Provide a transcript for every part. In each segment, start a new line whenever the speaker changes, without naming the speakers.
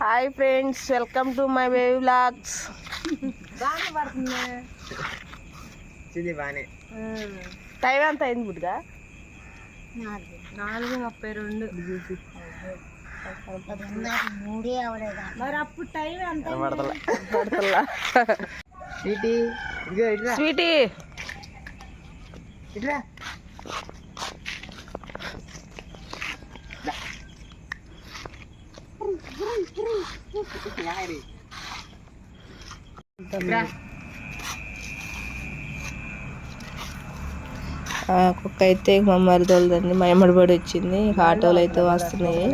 Hi friends welcome to my baby
బానే.
Time ఎంత అయింది బుడ్గా?
నాలుగు. ముప్పై రెండు. మరి అప్పుడు టైం ఎంత
పడతల్లా
స్వీటీ
స్వీటీ.
ఇట్లా.
కుక్క అయితే మా మరిదోళ్ళదండి మా ఎమ్మడిపడి వచ్చింది. ఇక ఆటోలు అయితే వస్తున్నాయి.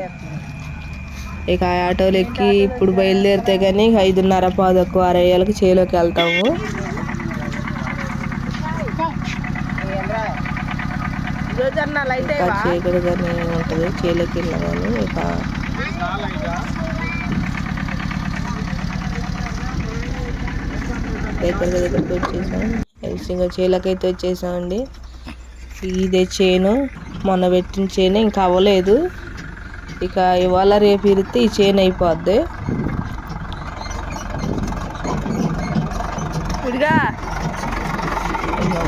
ఇక ఆ ఆటోలు ఎక్కి ఇప్పుడు బయలుదేరితే కానీ ఇక ఐదున్నర పాదకు అరయ్యాలకు చేలోకి వెళ్తాము. ఇంకా చీకటి కానీ ఉంటుంది చేలోకి వెళ్ళినా కానీ ఇక దగ్గర దగ్గరికి వచ్చేసాం. ఇంకా చేలకైతే వచ్చేసామండి. ఇదే చేను. మొన్న పెట్టిన చేను ఇంకా అవ్వలేదు. ఇక ఇవాళ రేపు ఇరితే ఈ చేను అయిపోద్ది. ఇదిగా.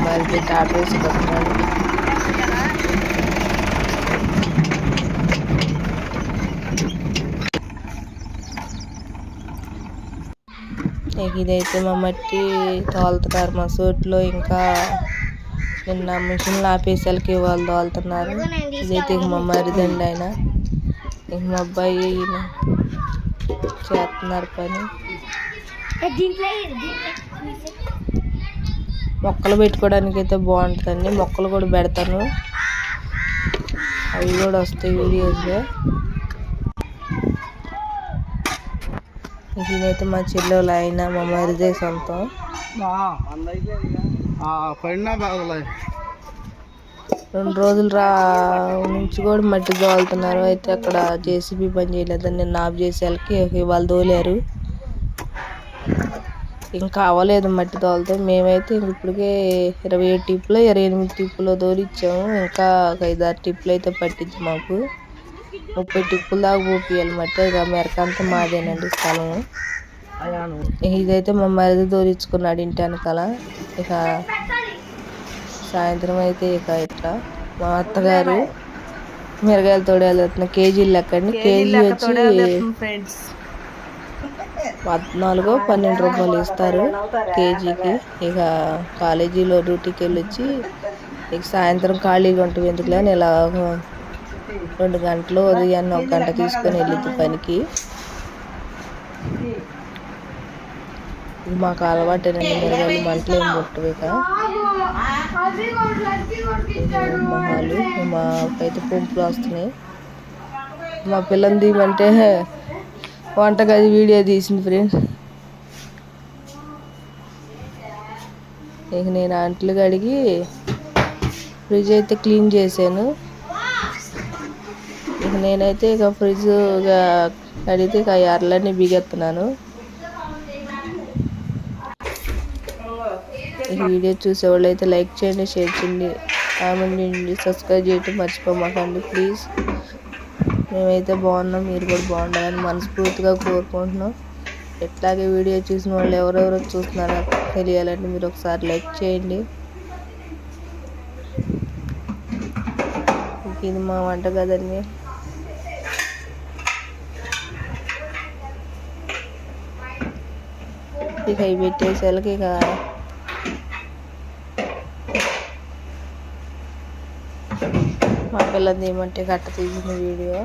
మరి టాటా వేసుకుంటున్నాడు ఇక ఇదైతే మా మట్టి తోలుతున్నారు. మా సోట్లో ఇంకా నిన్న మిషన్లు ఆపేసాలకి వాళ్ళు తోలుతున్నారు. ఇదైతే ఇక మా మరిదండి ఆయన. ఇంక మా అబ్బాయి ఈయన చేస్తున్నారు పని. మొక్కలు పెట్టుకోవడానికి అయితే బాగుంటుందండి. మొక్కలు కూడా పెడతాను. అవి కూడా వస్తాయి వీడియోస్లో. ఇదైతే మా చెల్లెలు ఆయన మా మరిదే సొంతం. రెండు రోజులు రా నుంచి కూడా మట్టి తోలుతున్నారు. అయితే అక్కడ జేసీబీ పని చేయలేదని నిన్న ఆఫ్ చేసేళ్ళకి ఇవాళ తోలారు. ఇంకా అవ్వలేదు మట్టి తోలితే. మేమైతే ఇంక ఇప్పటికే ఇరవై ఏడు టిప్పులు ఇరవై ఎనిమిది టిప్పులు తోలిచ్చాము. ఇంకా ఒక ఐదారు టిప్పులు అయితే పట్టించి మాకు. ముప్పై టిప్పుల దాకా పోపియాలి మట్టి ఇక మెరకంతా మాదేనండి స్థలం. ఇదైతే మా మరిది తోలించుకున్నాడు ఇంటి వెనకాల. ఇక సాయంత్రం అయితే ఇక ఇట్లా మా అత్తగారు మిరగాయలు తోడేళ్తున్న కేజీలు లెక్కండి కేజీ వచ్చి పద్నాలుగు పన్నెండు రూపాయలు ఇస్తారు కేజీకి. ఇక కాలేజీలో డ్యూటీకి వెళ్ళి వచ్చి ఇక సాయంత్రం ఖాళీగా ఉంటుంది ఎందుకులే అని ఇలా రెండు గంటలు ఉదయాన్నే ఒక గంట తీసుకొని వెళ్ళింది పనికి మాకు అలవాటేనండి మిరగాయలు మంటలు ఏం ముట్టవు ఇక మొహాలు మా అయితే వస్తున్నాయి. మా పిల్లని తీయమంటే వంటగది వీడియో తీసింది ఫ్రెండ్స్. ఇక నేను అంట్లు కడిగి ఫ్రిడ్జ్ అయితే క్లీన్ చేశాను. నేనైతే ఇక ఫ్రిడ్జ్ కడిగితే ఇక ఎర్రలన్నీ బిగెత్తున్నాను. ఈ వీడియో చూసేవాళ్ళు అయితే లైక్ చేయండి షేర్ చేయండి కామెంట్ చేయండి సబ్స్క్రైబ్ చేయటం మర్చిపోమాకండి ప్లీజ్. మేమైతే బాగున్నాం మీరు కూడా బాగుండాలని మనస్ఫూర్తిగా కోరుకుంటున్నాం. ఎట్లాగే వీడియో చూసిన వాళ్ళు ఎవరెవరో చూస్తున్నారో తెలియాలంటే మీరు ఒకసారి లైక్ చేయండి. ఇది మా వంట ఇక ఇవి పెట్టేసరికి ఇక మా పిల్లలు ఏమంటే గట్ట తీసిన వీడియో.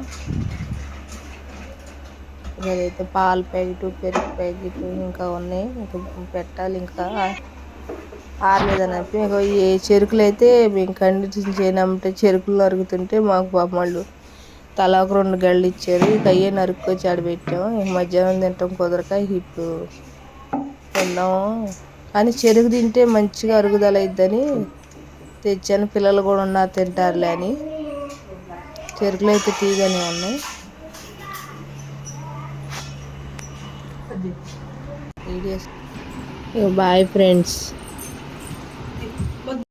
ఇదైతే పాల ప్యాకెట్ పెరుగు ప్యాకెట్ ఇంకా ఉన్నాయి. ఇంకా పెట్టాలి ఇంకా. ఆరలేదని చెప్పి ఇంకా ఏ చెరుకులు అయితే మేము కండిషన్ చేయనమ్మంటే చెరుకులు నరుకుతుంటే మాకు పాపమాళ్ళు తలా ఒక రెండు గళ్ళు ఇచ్చారు. ఇక అయ్యే నరుక్కొచ్చి ఆడబెట్టాము ఇంక మధ్యాహ్నం తింటాం. కుదరక ఇప్పుడు తిన్నాము కానీ చెరుకు తింటే మంచిగా అరుగుదల అయిద్దని తెచ్చాను. పిల్లలు కూడా ఉన్నారు తింటారులే అని. చెరుకులు అయితే తీగానే ఉన్నాయి. Videos bye friends.